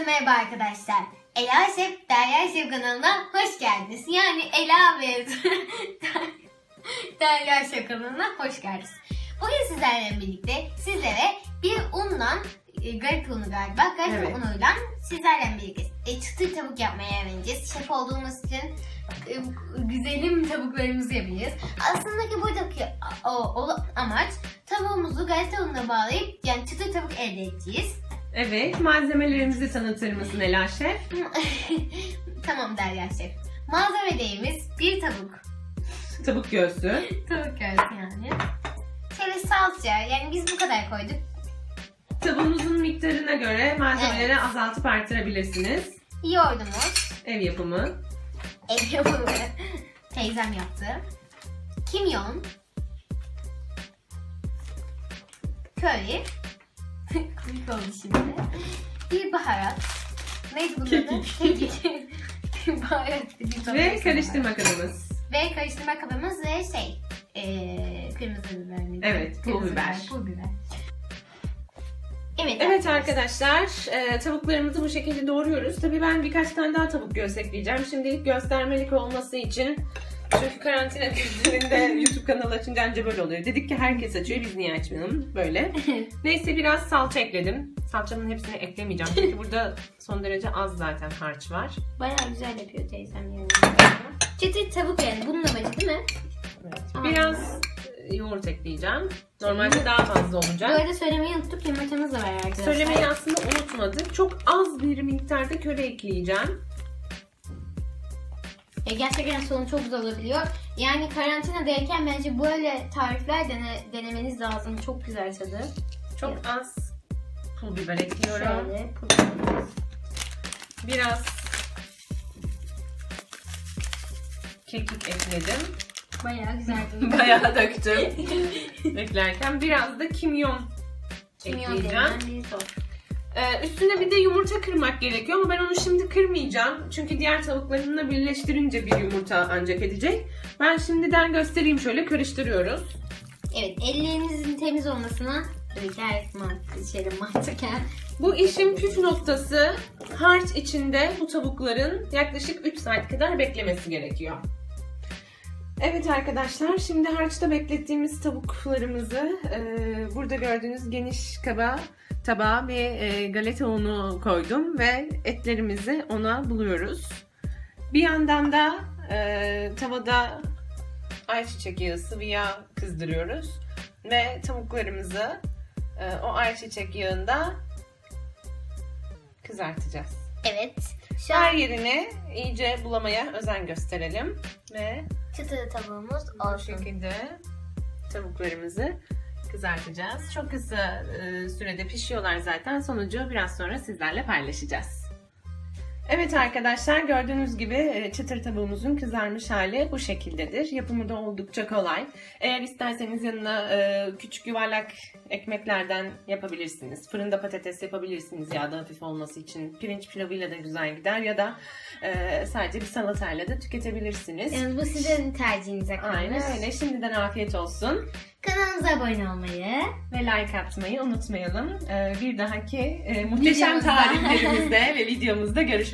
merhaba arkadaşlar. Ela Şef, Derya Şef kanalına hoş geldiniz. Yani Ela ve Derya Şef kanalına hoş geldiniz. Bugün sizlerle birlikte sizlere bir undan, e, garip unu galiba, garip Evet. unuyla sizlerle birlikte e, çıtır tavuk yapmaya öğreneceğiz. Şef olduğumuz için e, güzelim tavuklarımızı yapacağız. Aslında ki buradaki o, o amaç tavuğumuzu galeta ununa bağlayıp yani çıtır tavuk elde edeceğiz. Evet, malzemelerimizi tanıtır mısın Ela Şef? tamam Derya Şef. Malzemelerimiz bir tavuk. Tavuk göğsü. Tavuk göğsü yani. Şöyle salça yani biz bu kadar koyduk. Tavuğunuzun miktarına göre malzemeleri azaltıp artırabilirsiniz. Yoğurdumuz. Ev yapımı. El yapımı. Teyzem yaptı. Kimyon. Köri. Komik oldu şimdi. Bir baharat. Neydi bunun adı? Kekik. Bir baharat. Bir Ve baharat. karıştırma kabımız. Ve karıştırma kabımız ve şey. Eee kırmızı biber miydi? Evet, pul Kırmızı biber. Pul biber. Evet, Evet arkadaşlar, e, tavuklarımızı bu şekilde doğruyoruz. Tabii ben birkaç tane daha tavuk göğüs ekleyeceğim. Şimdilik göstermelik olması için. Çünkü karantina günlerinde YouTube kanalı açınca anca böyle oluyor. Dedik ki herkes açıyor, biz niye açmayalım? Böyle. Neyse biraz salça ekledim. Salçanın hepsini eklemeyeceğim. Çünkü burada son derece az zaten harç var. Bayağı güzel yapıyor teyzem yani. Çıtır tavuk yani. Bunun amacı değil mi? Evet. Biraz e, yoğurt ekleyeceğim. Normalde daha fazla Bu olacak. arada söylemeyi unuttuk. Yumurtamız da var arkadaşlar. Söylemeyi aslında unutmadık. Çok az bir miktarda köre ekleyeceğim. E, gerçekten sonu çok güzel olabiliyor. Yani karantinadayken bence böyle tarifler dene, denemeniz lazım. Çok güzel tadı. Çok az pul biber ekliyorum. Şöyle. pul biber. Biraz kekik ekledim. Bayağı güzel tadı. Bayağı döktüm. Eklerken biraz da kimyon, Kimyon ekleyeceğim. sos. Ee, üstüne bir de yumurta kırmak gerekiyor ama ben onu şimdi kırmayacağım. Çünkü diğer tavuklarımla birleştirince bir yumurta ancak edecek. Ben şimdiden göstereyim şöyle karıştırıyoruz. Evet ellerinizin temiz olmasına mantık, şeyde mantıken. Bu işin püf noktası harç içinde bu tavukların yaklaşık 3 saat kadar beklemesi gerekiyor. Evet arkadaşlar şimdi harçta beklettiğimiz tavuklarımızı e, burada gördüğünüz geniş kaba tabağa ve e, galeta unu koydum ve etlerimizi ona buluyoruz. Bir yandan da e, tavada ayçiçek yağı sıvı yağ kızdırıyoruz ve tavuklarımızı e, o ayçiçek yağında kızartacağız. Evet. Şu an Her yerini iyice bulamaya özen gösterelim ve çıtır tavuğumuz bu olsun. şekilde tavuklarımızı kızartacağız. Çok kısa e, sürede pişiyorlar zaten. Sonucu biraz sonra sizlerle paylaşacağız. Evet arkadaşlar gördüğünüz gibi e, çıtır tavuğumuzun kızarmış hali bu şekildedir. Yapımı da oldukça kolay. Eğer isterseniz yanına e, küçük yuvarlak ekmeklerden yapabilirsiniz. Fırında patates yapabilirsiniz yağda hafif olması için. Pirinç pilavıyla da güzel gider ya da e, sadece bir salatayla da tüketebilirsiniz. Yani bu sizin tercihinize kalmış. Aynen öyle. Şimdiden afiyet olsun. Kanalımıza abone olmayı, Ve like atmayı unutmayalım. Bir dahaki muhteşem Videomuzda. tariflerimizde ve videomuzda görüşmek